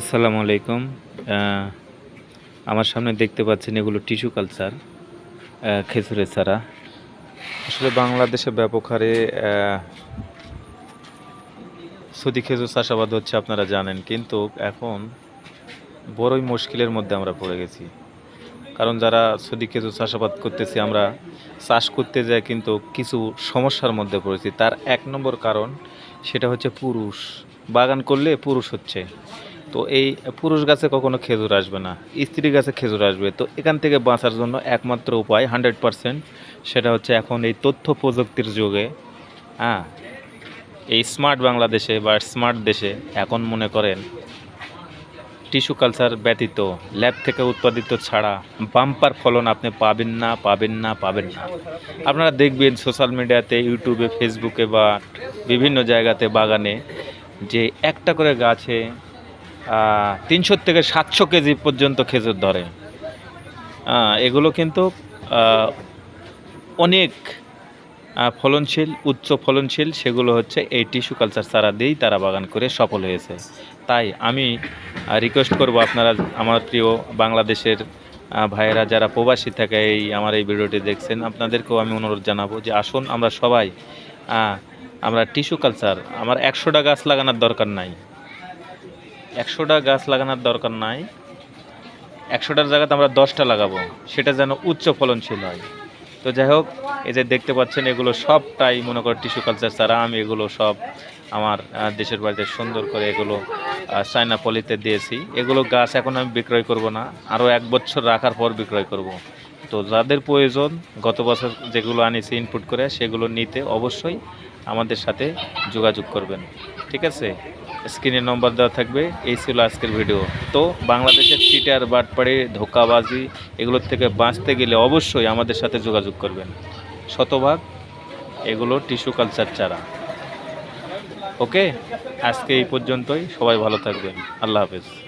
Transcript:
আসসালামু আলাইকুম। আমার সামনে দেখতে পাচ্ছেন এগুলো টিস্যু কালচার খেজুরের চারা। আসলে বাংলাদেশে ব্যাপক হারে সুদি খেজুর চাষাবাদ হচ্ছে আপনারা জানেন, কিন্তু এখন বড়ই মুশকিলের মধ্যে আমরা পড়ে গেছি। কারণ যারা সুদি খেজুর চাষাবাদ করতেছি, আমরা চাষ করতে যাই কিন্তু কিছু সমস্যার মধ্যে পড়েছি। তার এক নম্বর কারণ সেটা হচ্ছে পুরুষ। বাগান করলে পুরুষ হচ্ছে। তো এই পুরুষ গাছে কখনো খেজুর আসবে না স্ত্রী গাছে খেজুর আসবে। তো এখান থেকে বাঁচার জন্য একমাত্র উপায় হান্ড্রেড পারসেন্ট সেটা হচ্ছে এখন এই তথ্য প্রযুক্তির যুগে হ্যাঁ এই স্মার্ট বাংলাদেশে বা স্মার্ট দেশে এখন মনে করেন টিস্যু কালচার ব্যতীত, ল্যাব থেকে উৎপাদিত ছাড়া বাম্পার ফলন আপনি পাবেন না পাবেন না পাবেন না। আপনারা দেখবেন সোশ্যাল মিডিয়াতে, ইউটিউবে, ফেসবুকে বা বিভিন্ন জায়গাতে বাগানে যে একটা করে গাছে তিনশো থেকে সাতশো কেজি পর্যন্ত খেজুর ধরে। এগুলো কিন্তু অনেক ফলনশীল, উচ্চ ফলনশীল, সেগুলো হচ্ছে এই টিস্যু কালচার চারা দিয়েই তারা বাগান করে সফল হয়েছে। তাই আমি রিকোয়েস্ট করব আপনারা, আমার প্রিয় বাংলাদেশের ভাইয়েরা, যারা প্রবাসী থাকে এই, আমার এই ভিডিওটি দেখছেন, আপনাদেরকেও আমি অনুরোধ জানাব যে আসুন আমরা সবাই আমরা টিস্যু কালচার, আমার একশোটা গাছ লাগানোর দরকার নাই। একশোটা গাছ লাগানোর দরকার নাই। একশোটার জায়গাতে আমরা দশটা লাগাবো। সেটা যেন উচ্চ ফলনশীল হয়। তো যাই হোক, এই যে দেখতে পাচ্ছেন, এগুলো সবটাই মনে করো টিস্যু কালচার ছাড়া আমি এগুলো সব আমার দেশের বাড়িতে সুন্দর করে এগুলো চায়না পলিতে দিয়েছি। এগুলো গাছ এখন আমি বিক্রয় করব না, আরও এক বছর রাখার পর বিক্রয় করব। তো যাদের প্রয়োজন, গত বছর যেগুলো আনিছি ইনপুট করে, সেগুলো নিতে অবশ্যই আমাদের সাথে যোগাযোগ করবেন। ঠিক আছে? স্ক্রিনে নম্বর দেওয়া থাকবে। এই ছিল আজকের ভিডিও। তো বাংলাদেশের চিটার বাটপাড়ি, ধোকাবাজি এগুলোর থেকে বাঁচতে গেলে অবশ্যই আমাদের সাথে যোগাযোগ করবেন। শতভাগ এগুলো টিস্যু কালচার চারা ওকে? আজকে এই পর্যন্তই। সবাই ভালো থাকবেন। আল্লাহ হাফেজ।